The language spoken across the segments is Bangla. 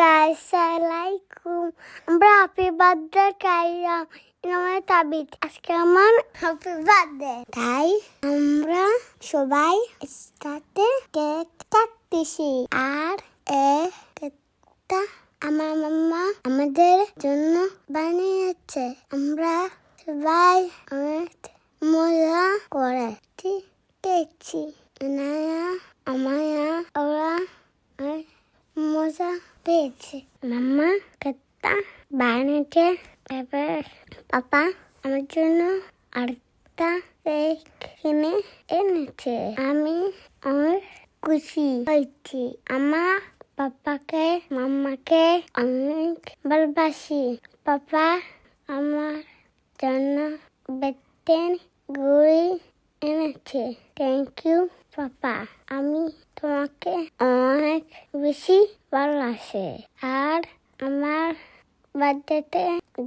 গাইস আলাইকুম আমরা হ্যাপি বার্থডে খাইলাম আমার তাবিদ আজকে আমার হ্যাপি বার্থডে তাই আমরা সবাই সাথে কেক কাটতেছি আর এ কেকটা আমার মাম্মা আমাদের জন্য বানিয়েছে আমরা সবাই অনেক মজা করে দেখছি নায়া আমায়া ওরা অনেক পেয়েছে মাম্মা কেকটা বানিয়েছে এবার পাপা, আমার জন্য আরেকটা কেক কিনে এনেছে। আমি অনেক খুশি হয়েছি। আমার পাপাকে, মাম্মাকে অনেক ভালোবাসি। পাপা আমার জন্য বেতেন গুড়ি এনেছে। Thank you papa. আমি তোমাকে অনেক বেশি ভালোবাসে। আর আমার বার্থডেতে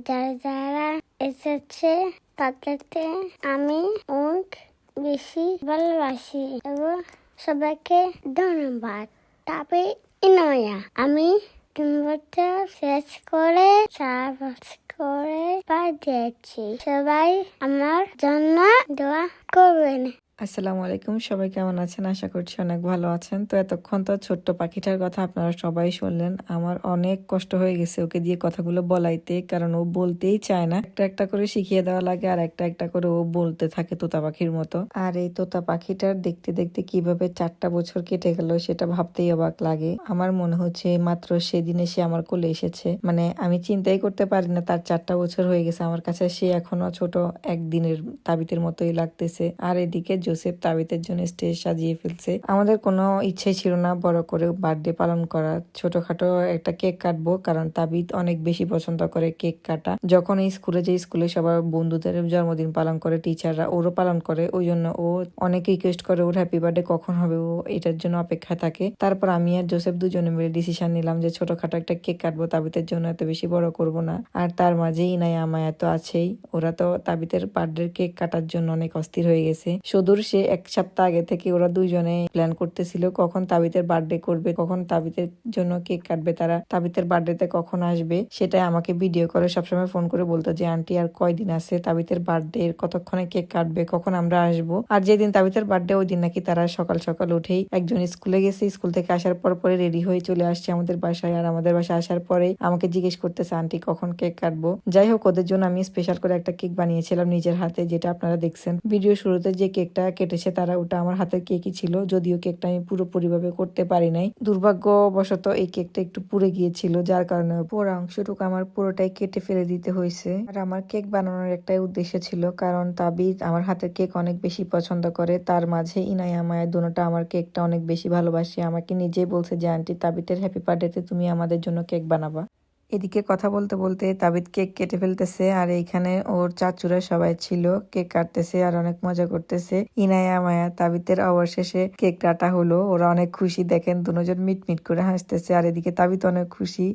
যারা যারা এসেছে, তাদেরকে আমি অনেক বেশি ভালোবাসি এবং সবাইকে ধন্যবাদ। তবে ইনয়া আমি তিন বছর শেষ করে চার বছর করে পাঠিয়েছি সবাই আমার জন্য দোয়া করবেন। আসসালামু আলাইকুম, সবাই কেমন আছেন? আশা করছি অনেক ভালো আছেন। তো এতক্ষণ তো ছোট্ট পাখিটার কথা আপনারা সবাই শুনলেন। আমার অনেক কষ্ট হয়ে গেছে ওকে দিয়ে কথাগুলো বলাইতে, কারণ ও বলতেই চায় না। একটা একটা করে শিখিয়ে দেওয়া লাগে আর একটা একটা করে ও বলতে থাকে তোতা পাখির মতো। আর এই তোতা পাখিটার দেখতে দেখতে কীভাবে চারটা বছর কেটে গেল সেটা ভাবতেই অবাক লাগে। আমার মনে হচ্ছে মাত্র সেদিনে সে আমার কোলে এসেছে। মানে আমি চিন্তাই করতে পারি না তার চারটা বছর হয়ে গেছে। আমার কাছে সে এখনও ছোট, একদিনের তাবিতের মতোই লাগতেছে। আর এদিকে জোসেফ তাবিতের জন্য স্টেজ সাজিয়ে ফেলছে। আমাদের কোনো ইচ্ছে ছিল না বড় করে বার্থডে পালন করা ছোটখাটো একটা কেক কাটবো, কারণ তাবিত অনেক বেশি পছন্দ করে কেক কাটা। যখন এই স্কুলে যে স্কুলে সবার বন্ধুদের জন্মদিন পালন করে, টিচাররা ওরও পালন করে, ওই জন্য ও অনেক রিকোয়েস্ট করে ওর হ্যাপি বার্থডে কখন হবে, ও এটার জন্য অপেক্ষায় থাকে। তারপর আমি আর জোসেফ দুজনে মিলে ডিসিশন নিলাম যে ছোটখাটো একটা কেক কাটবো, তাবিতের জন্য এত বেশি বড় করব না। আর তার মাঝেই নাই আমায় তো আছেই। ওরা তো তাবিতের বার্থডে কেক কাটার জন্য অনেক অস্থির হয়ে গেছে। সুদূর সে এক সপ্তাহ আগে থেকে ওরা দুইজনে প্ল্যান করতেছিল কখন তাবিতের বার্থডে করবে, কখন তাবিতের জন্য কেক কাটবে, তারা তাবিতের বার্থডেতে কখন আসবে সেটাই আমাকে ভিডিও করে সবসময় ফোন করে বলতো যে, আন্টি, আর কয়দিন আছে তাবিতের বার্থডে কতক্ষণে কেক কাটবে? কখন আমরা আসব? আর যেদিন তাবিতের বার্থডে ওই দিন নাকি তারা সকাল সকাল উঠেই একজন স্কুলে গেছে। স্কুল থেকে আসার পর পরে রেডি হয়ে চলে আসছে আমাদের বাসায়। আর আমাদের বাসায় আসার পরে আমাকে জিজ্ঞেস করতেছে, আন্টি, কখন কেক কাটবো? যাই হোক, ওদের জন্য আমি স্পেশাল করে একটা কেক বানিয়েছিলাম নিজের হাতে, যেটা আপনারা দেখছেন। ভিডিও শুরুতে যে কেকটা কেটেছে তারা, ওটা আমার হাতের কেকই ছিল, যদিও কেকটা আমি পুরোপুরি ভাবে করতে পারি নাই। দুর্ভাগ্যবশত এই কেকটা একটু পুড়ে গিয়েছিল, যার কারণে পুরো অংশটুকু আমার পুরোটাই কেটে ফেলে দিতে হয়েছে। আর আমার কেক বানানোর একটাই উদ্দেশ্য ছিল, কারণ তাবিদ আমার হাতের কেক অনেক বেশি পছন্দ করে, তার মাঝে ইনায়া মায়া দুটোটা আমার কেকটা অনেক বেশি ভালোবাসে। আমাকে নিজেই বলছে যে, আন্টি, তাবিতের হ্যাপি বার্থডেতে তুমি আমাদের জন্য কেক বানাবা। এদিকে কথা বলতে বলতে তাবিদ কেক কেটে ফেলতেছে আর এইখানে ওর চাচুরা সবাই ছিল। কেক কাটতেছে আর অনেক মজা করতেছে। ইনায়া মায়া তাবিতের অবশেষে কেক কাটা হলো। ওরা অনেক খুশি দেখেন দুজন মিট মিট করে হাসতেছে আর এদিকে তাবিত অনেক খুশি.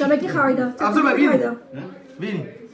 সবাইকে খাওয়াই দাও খাওয়াই দাও।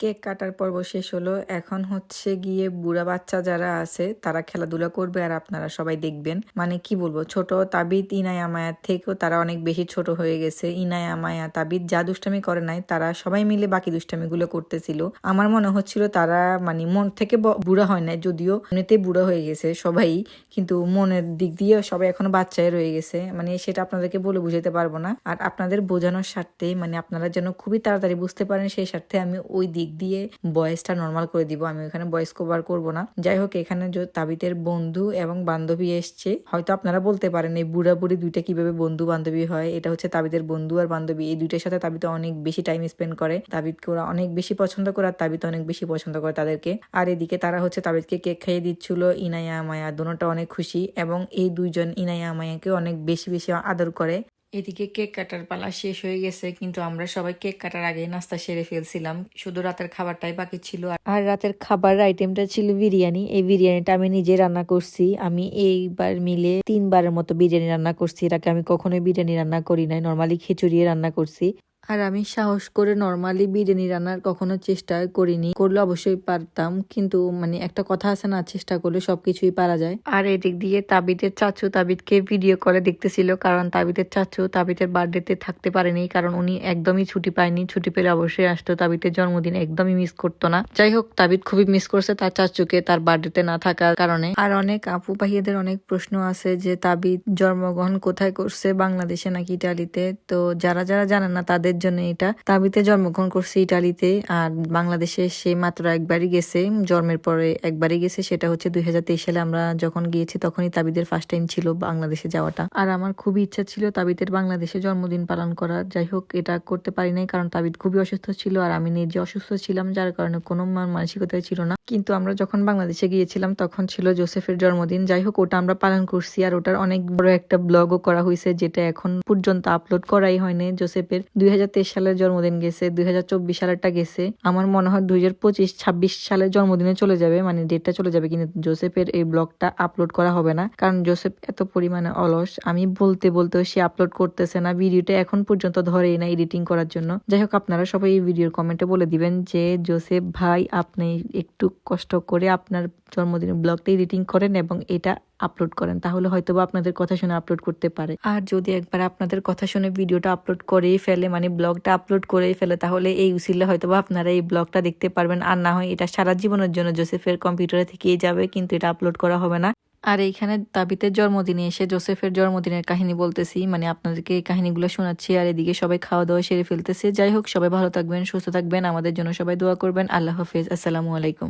কেক কাটার পর্ব শেষ হলো। এখন হচ্ছে গিয়ে বুড়া বাচ্চা যারা আছে, তারা খেলাধুলা করবে আর আপনারা সবাই দেখবেন। মানে কি বলব, ছোট তাবিদ ইনায়া মায়ার থেকেও তারা অনেক বেশি ছোট হয়ে গেছে। ইনায়া মায়া তাবিদ যা দুষ্টামি করে নাই, তারা সবাই মিলে বাকি দুষ্টামি গুলো করতেছিল। আমার মনে হচ্ছিল তারা মানে মন থেকে বুড়া হয় নাই, যদিও এমনিতেই বুড়া হয়ে গেছে সবাই। কিন্তু মনের দিক দিয়ে সবাই এখনও বাচ্চায় রয়ে গেছে। মানে সেটা আপনাদেরকে বলে বুঝাতে পারব না। আর আপনাদের বোঝানোর স্বার্থে মানে আপনারা যেন খুবই তাড়াতাড়ি বুঝতে পারেন, সেই স্বার্থে আমি ওই দিক দিয়ে বয়সটা নর্মাল করে দিব। আমি ওখানে বয়স কভার করব না। যাই হোক এখানে তাবিতের বন্ধু এবং বান্ধবী এসছে। হয়তো আপনারা বলতে পারেন, এই বুড়া বুড়ি দুইটা কীভাবে বন্ধু বান্ধবী হয়? এটা হচ্ছে তাবিদের বন্ধু আর বান্ধবী। এই দুইটার সাথে তাবিতে অনেক বেশি টাইম স্পেন্ড করে। তাবিদকে ওরা অনেক বেশি পছন্দ করে আর তাবিদ অনেক বেশি পছন্দ করে তাদেরকে। আর এদিকে তারা হচ্ছে তাবিদকে কেক খাইয়ে দিচ্ছিল, ইনায়া মায়া দুটোটা অনেক খুশি এবং এই দুইজন ইনায়া মায়াকে অনেক বেশি বেশি আদর করে। এদিকে কেক কাটার পালা শেষ হয়ে গেছে, কিন্তু আমরা সবাই কেক কাটার আগে নাস্তা সেরে ফেলছিলাম। শুধু রাতের খাবারটাই বাকি ছিল আর রাতের খাবার আইটেমটা ছিল বিরিয়ানি। এই বিরিয়ানিটা আমি নিজে রান্না করছি। আমি এইবার মিলে তিনবারের মতো বিরিয়ানি রান্না করছি। আগে আমি কখনোই বিরিয়ানি রান্না করি নাই। নর্মালি খিচুড়ি রান্না করছি। আর আমি সাহস করে নর্মালি বিরিয়ানি রান্নার কখনো চেষ্টা করিনি। করলে অবশ্যই পারতাম কিন্তু মানে একটা কথা আছে না চেষ্টা করলে সবকিছুই পারা যায়। আর এদিক দিয়ে তাবিদের চাচু তাবিদকে ভিডিও করে দেখতেছিল কারণ তাবিদের চাচু তাবিদের বার্থডেতে থাকতে পারেনি কারণ উনি একদমই ছুটি পায়নি। ছুটি পেলে অবশ্যই আসতো তাবিদের জন্মদিন একদমই মিস করতো না। যাই হোক তাবিদ খুবই মিস করছে তার চাচুকে তার বার্থডেতে না থাকার কারণে। আর অনেক আপু ভাইয়াদের অনেক প্রশ্ন আছে যে তাবিদ জন্মগ্রহণ কোথায় করছে? বাংলাদেশে নাকি ইটালিতে? তো যারা যারা জানেন না তাদের জন্য এটা। তাবিতে জন্মগ্রহণ করছে ইটালিতে আর বাংলাদেশে সে মাত্র একবারই গেছে। জন্মের পরে একবারই গেছে, সেটা হচ্ছে দুই হাজার তেইশ সালে আমরা যখন গিয়েছি তখনই তাবিদের ফার্স্ট টাইম ছিল বাংলাদেশে যাওয়াটা। আর আমার খুবই ইচ্ছা ছিল তাবিদের বাংলাদেশে জন্মদিন পালন করার যাই হোক, এটা করতে পারি নাই কারণ তাবিদ খুবই অসুস্থ ছিল আর আমি নিজে অসুস্থ ছিলাম, যার কারণে কোনো মন মানসিকতাই ছিল না। কিন্তু আমরা যখন বাংলাদেশে গিয়েছিলাম তখন ছিল জোসেফের জন্মদিন। যাই হোক, ওটা আমরা পালন করছি আর ওটার অনেক বড় একটা ব্লগও করা হয়েছে, যেটা এখন পর্যন্ত আপলোড করাই হয়নি জোসেফের। দুই হাজার সালের জন্মদিন গেছে, দুই সালেরটা গেছে। আমার মনে হয় দুই হাজার পঁচিশ, ছাব্বিশ সালের জন্মদিনে চলে যাবে মানে ডেটটা চলে যাবে, কিন্তু জোসেফের এই ব্লগটা আপলোড করা হবে না, কারণ জোসেফ এত পরিমাণে অলস। আমি বলতে বলতেও সে আপলোড করতেছে না ভিডিওটা এখন পর্যন্ত ধরেই না এডিটিং করার জন্য। যাই হোক, আপনারা সবাই এই ভিডিওর কমেন্টে বলে দিবেন যে, জোসেফ ভাই, আপনি একটু কষ্ট করে আপনার জন্মদিনের ব্লগটা এডিটিং করেন এবং এটা আপলোড করেন, তাহলে হয়তো বা আপনাদের কথা শুনে আপলোড করতে পারে। আর যদি একবার আপনাদের কথা শুনে ভিডিওটা আপলোড করেই ফেলে মানে ব্লগটা আপলোড করেই ফেলে, তাহলে এই উসিলে হয়তো বা আপনারা এই ব্লগটা দেখতে পারবেন। আর না হয় এটা সারা জীবনের জন্য জোসেফের কম্পিউটারে থেকেই যাবে, কিন্তু এটা আপলোড করা হবে না। আর এইখানে দাবিতের জন্মদিনে এসে জোসেফের জন্মদিনের কাহিনী বলতেছি মানে আপনাদেরকে এই কাহিনীগুলো শোনাচ্ছি, আর এদিকে সবাই খাওয়া দাওয়া সেরে ফেলতেছে। যাই হোক, সবাই ভালো থাকবেন, সুস্থ থাকবেন, আমাদের জন্য সবাই দোয়া করবেন। আল্লাহ হাফিজ, আসসালামু আলাইকুম।